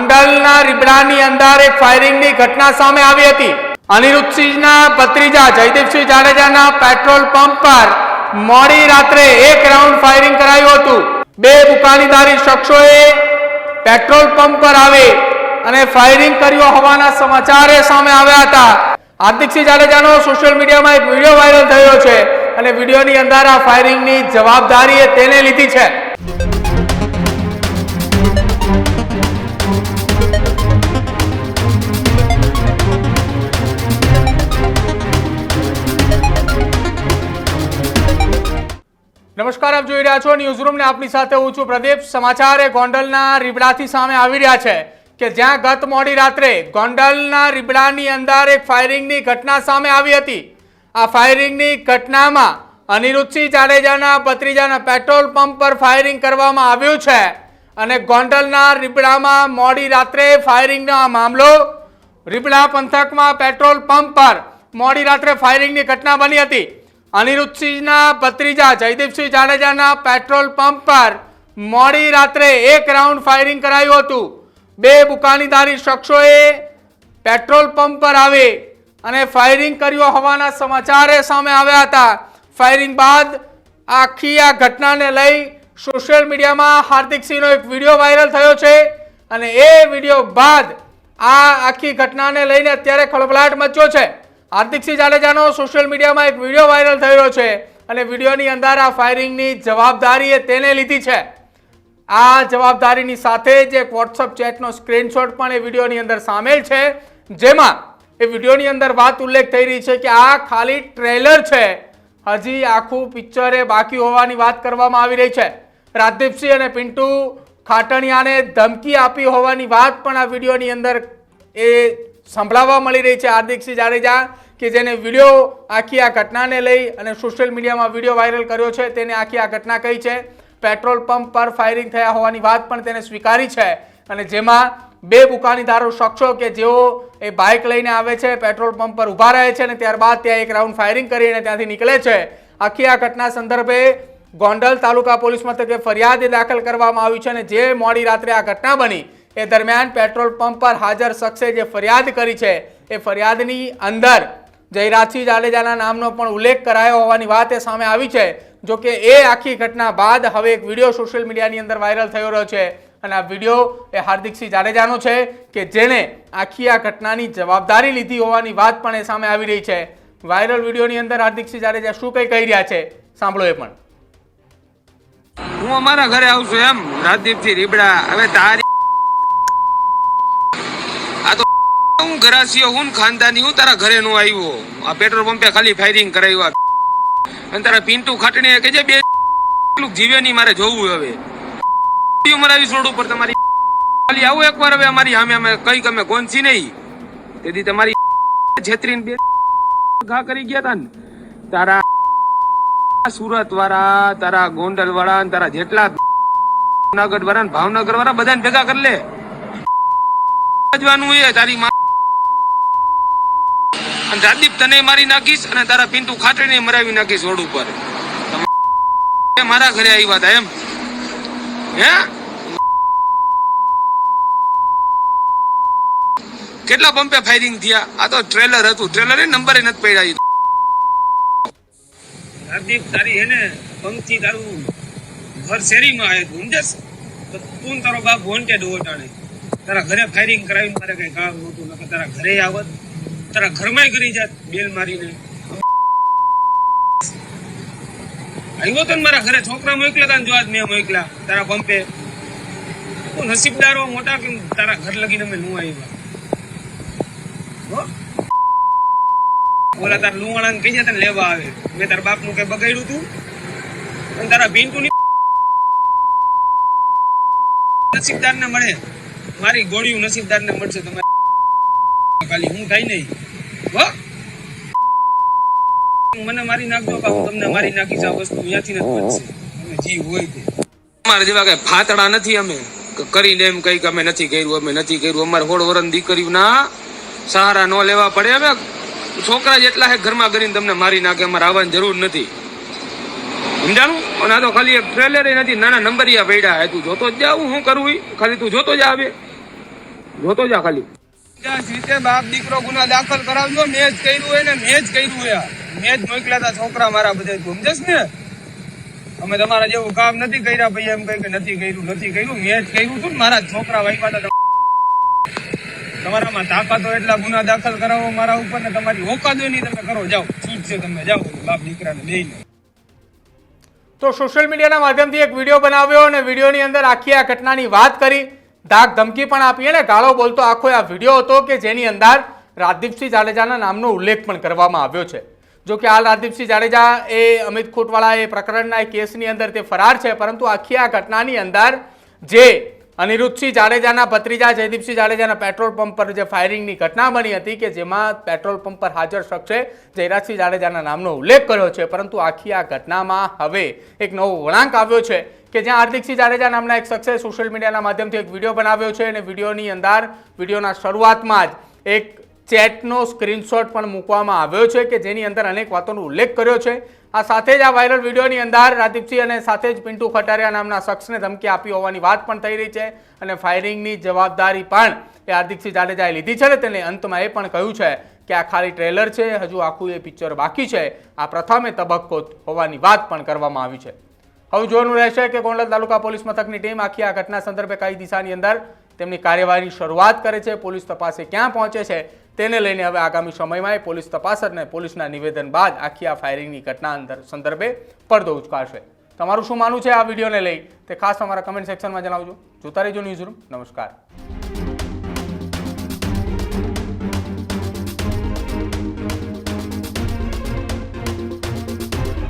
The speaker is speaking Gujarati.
ગોંડલના રીબડાની અંદર એક ફાયરિંગની ઘટના સામે આવી હતી. અનિરુદ્ધસિંહના ભત્રીજા જયદીપસિંહ જાડેજાના પેટ્રોલ પંપ પર મોડી રાત્રે એક રાઉન્ડ ફાયરિંગ કરાયું હતું. બે દુકાનીદારી શખ્સોએ પેટ્રોલ પંપ પર આવી અને ફાયરિંગ કર્યું હોવાના સમાચાર સામે આવ્યા હતા. હાર્દિકસિંહ જાડેજાનો સોશિયલ મીડિયામાં એક વીડિયો વાયરલ થયો છે અને વિડીયોની અંદર આ ફાયરિંગની જવાબદારી તેને લીધી છે. નમસ્કાર, આપ જોઈ રહ્યા છો ન્યૂઝ રૂમ ને આપની સાથે હું છું પ્રદીપ. સમાચાર એ ગોંડલના રીબડાથી સામે આવી રહ્યા છે કે જ્યાં ગત મોડી રાત્રે ગોંડલના રીબડાની અંદર એક ફાયરિંગની ઘટના સામે આવી હતી. આ ફાયરિંગની ઘટનામાં અનિરુદ્ધસિંહ જાડેજાના ભત્રીજાના પેટ્રોલ પંપ પર ફાયરિંગ કરવામાં આવ્યું છે અને ગોંડલના રીબડામાં મોડી રાત્રે ફાયરિંગનો આ મામલો રીબડા પંથકમાં પેટ્રોલ પંપ પર મોડી રાત્રે ફાયરિંગની ઘટના બની હતી. અનિરુદ્ધસિંહના ભત્રીજા જયદીપસિંહ જાડેજાના પેટ્રોલ પંપ પર મોડી રાત્રે એક રાઉન્ડ ફાયરિંગ કરાયું હતું. બે બુકાનીધારી શખ્સોએ પેટ્રોલ પંપ પર આવી અને ફાયરિંગ કર્યું હોવાના સમાચાર સામે આવ્યા હતા. ફાયરિંગ બાદ આખી આ ઘટનાને લઈ સોશિયલ મીડિયામાં હાર્દિકસિંહનો એક વીડિયો વાયરલ થયો છે અને એ વીડિયો બાદ આ આખી ઘટનાને લઈને અત્યારે ખળભળાટ મચ્યો છે. હાર્દિકસિંહ જાડેજાનો સોશિયલ મીડિયામાં એક વીડિયો વાયરલ થયો છે અને વિડીયોની અંદર આ ફાયરિંગની જવાબદારી તેને લીધી છે. આ જવાબદારીની સાથે જ એક વોટ્સઅપ ચેટનો સ્ક્રીનશોટ પણ એ વિડીયોની અંદર સામેલ છે. જેમાં એ વિડીયોની અંદર વાત ઉલ્લેખ થઈ રહી છે કે આ ખાલી ટ્રેલર છે. હજી આખું પિક્ચર એ બાકી હોવાની વાત કરવામાં આવી રહી છે. રાજદીપસિંહ અને પિન્ટુ ખાટણિયાને ધમકી આપી હોવાની વાત પણ આ વિડીયોની અંદર એ સંભળાવવા મળી રહી છે હાર્દિકસિંહ જાડેજા કે જેને વીડિયો આખી આ ઘટનાને લઈ અને સોશિયલ મીડિયામાં વીડિયો વાયરલ કર્યો છે, તેને આખી આ ઘટના કઈ છે? પેટ્રોલ પંપ પર ફાયરિંગ થયા હોવાની વાત પણ તેને સ્વીકારી છે. અને જેમાં બે બુકાનીધારો શખ્સો કે જેઓ એ બાઇક લઈને આવે છે, પેટ્રોલ પંપ પર ઊભા રહે છે અને ત્યારબાદ ત્યાં એક રાઉન્ડ ફાયરિંગ કરીને ત્યાંથી નીકળે છે. આખી આ ઘટના સંદર્ભે ગોંડલ તાલુકા પોલીસ મથકે ફરિયાદ દાખલ કરવામાં આવી છે અને જે મોડી રાત્રે આ ઘટના બની એ દરમિયાન પેટ્રોલ પંપ પર હાજર શખ્સે જે ફરિયાદ કરી છે, એ ફરિયાદની અંદર જયરાજસિંહ જાડેજાના નામનો પણ ઉલ્લેખ કરાયો હોવાની વાત એ સામે આવી છે. જો કે એ આખી ઘટના બાદ હવે એક વીડિયો સોશિયલ મીડિયાની અંદર વાયરલ થયો રહ્યો છે. અને આ વીડિયો એ હાર્દિકસિંહ જાડેજાનો છે કે જેણે આખી આ ઘટનાની જવાબદારી લીધી હોવાની વાત પણ એ સામે આવી રહી છે. વાયરલ વિડીયોની અંદર હાર્દિકસિંહ જાડેજા શું કંઈ કહી રહ્યા છે? સાંભળો એ પણ. હું અમારા ઘરે આવશું એમ રાજદીપસિંહ રીબડા. હવે તારી આ તો હું ઘરાસીઓ હું ખાનદાની હું તારા ઘરે નું આવ્યો આ પેટ્રોલ પંપે ખાલી ફાયરિંગ કરાવ્યું અને તારા પિન્ટુ ખાટણી કે જે બે જીવે નહીં મારે જોવું હવે. મરાવી રોડ ઉપર તમારી. ખાલી આવો એકવાર હવે અમારી સામે અમે કઈ અમે ગોંચી નહીં. તેથી તમારી છેતરીને બે ઘા કરી ગયા તા ને. તારા સુરત વાળા તારા ગોંડલ વાળા તારા જેટલા જુનાગઢ વાળા ભાવનગર વાળા બધાને ભેગા કરી લે. તારી અને રાજદીપ તને મારી નાખીશ અને તારા પિન્ટુ ખાતરીને મરાવી નાખીશ રોડ ઉપર. મારા ઘરે આવ્યા હતા એમ? હે? કેટલા પંપે ફાયરિંગ થયા? આ તો ટ્રેલર હતું. ટ્રેલર એ નંબરે નથી પડ્યા. રાજદીપ તારી હે ને પંક્તિ તારું ઘર શેરીમાં આવે તું સમજસ તો તું તારો બાપ વોન્ટેડ હોટાણે તારા ઘરે ફાયરિંગ કરાવીને મારે કઈ કામ નહોતું, નકર તારા ઘરે આવત. તારા ઘરમાં કરી જાત, બેલ મારીને. આવ્યો તો મારા ઘરે, છોકરા મોકલ્યા હતા ને જો મેં મોકલા તારા પંપે. તું નસીબદારો, મોટા કે તારા ઘર લગીને અમે નું આવ્યા. બોલા, તાર લુવાણા ને કહી જતા લેવા આવે. મેં તારા બાપનું કઈ બગાડ્યું તું? અને તારા ની નસીબદાર ને મળે. મારી ગોળીઓ નસીબદાર ને મળશે તમારે. ખાલી હું થાય નહીં. હો મને મારી નાખજો કે તમને મારી નાખીશ આ વસ્તુ અહીંયાથી જ બનશે તમે જીવ હોય તે અમારા જેવા કઈ ફાતડા નથી અમે. કરીને એમ કઈ કે અમે નથી કર્યું અમે નથી કર્યું. અમારે હોળ વરણ દીકરીના સહારા ન લેવા પડે. અમે છોકરા જેટલા હે ઘરમાં કરીને તમને મારી નાખે અમારે આવવાની જરૂર નથી. સમજાણું? અને આ તો ખાલી એક ટ્રેલર નથી નાના નંબરિયા પડ્યા. હે તું જોતો જ જા હું શું કરવું ખાલી તું જોતો જ આવે જોતો જા ખાલી. રીતે બાપ દીકરો ગુના દાખલ કરાવજો. મેં જ કર્યું હોય ને મેં જ કર્યું હોય મેં જ મોકલ્યા હતા છોકરા મારા બધા સમજસ ને? અમે તમારા જેવું કામ નથી કર્યા ભાઈ, એમ કઈ કે નથી કર્યું નથી કર્યું. મેં જ કર્યું હતું મારા છોકરા વાગ્યા હતા તમારામાં તાકાતો એટલા ગુના દાખલ કરાવો મારા ઉપર ને તમારી હોય નહીં તમે કરો. જાઓ, છૂટ છે તમે જાઓ, બાપ દીકરાને લઈને તો સોશિયલ મીડિયાના માધ્યમથી એક વીડિયો બનાવ્યો અને વિડીયોની અંદર આખી આ ઘટનાની વાત કરી. ધાક ધમકી પણ આપી અને ગાળો બોલતો આખો આ વીડિયો હતો કે જેની અંદર રાજદીપસિંહ જાડેજાના નામનો ઉલ્લેખ પણ કરવામાં આવ્યો છે. જો કે હાલ રાજદીપસિંહ જાડેજા એ અમિત ખોટવાળા એ પ્રકરણના કેસની અંદર તે ફરાર છે, પરંતુ આખી આ ઘટનાની અંદર જે અનિરુદ્ધસિંહ જાડેજાના ભત્રીજા જયદીપસિંહ જાડેજાના પેટ્રોલ પંપ પર જે ફાયરિંગની ઘટના બની હતી કે જેમાં પેટ્રોલ પંપ પર હાજર શખ્સે જયરાજસિંહ જાડેજાના નામનો ઉલ્લેખ કર્યો છે, પરંતુ આખી આ ઘટનામાં હવે એક નવો વળાંક આવ્યો છે કે જ્યાં હાર્દિકસિંહ જાડેજા નામના એક શખ્સે સોશિયલ મીડિયાના માધ્યમથી એક વીડિયો બનાવ્યો છે અને વિડીયોની અંદર, વિડીયોના શરૂઆતમાં જ એક ચેટનો સ્ક્રીનશોટ પણ મૂકવામાં આવ્યો છે કે જેની અંદર અનેક વાતોનો ઉલ્લેખ કર્યો છે. આ સાથે જ આ વાયરલ વિડીયોની અંદર રાજદીપસિંહ અને સાથે જ પિન્ટુ ખટારિયા નામના શખ્સને ધમકી આપી હોવાની વાત પણ થઈ રહી છે અને ફાયરિંગની જવાબદારી પણ એ હાર્દિકસિંહ જાડેજાએ લીધી છે ને તેને અંતમાં એ પણ કહ્યું છે કે આ ખાલી ટ્રેલર છે, હજુ આખું એ પિક્ચર બાકી છે. આ પ્રથમે તબક્કો હોવાની વાત પણ કરવામાં આવી છે. હવે જોવાનું રહેશે કે ગોંડલ તાલુકા પોલીસ મથકની ટીમ આખી આ ઘટના સંદર્ભે કઈ દિશાની અંદર તેમની કાર્યવાહીની શરૂઆત કરે છે, પોલીસ તપાસે ક્યાં પહોંચે છે તેને લઈને હવે આગામી સમયમાં એ પોલીસ તપાસ અને પોલીસના નિવેદન બાદ આખી આ ફાયરિંગની ઘટના અંદર સંદર્ભે પડદો ઉચકાશે. તમારું શું માનવું છે આ વિડીયોને લઈ? તે ખાસ અમારા કમેન્ટ સેક્શનમાં જણાવજો. જોતા રહેજો ન્યૂઝ રૂમ નમસ્કાર.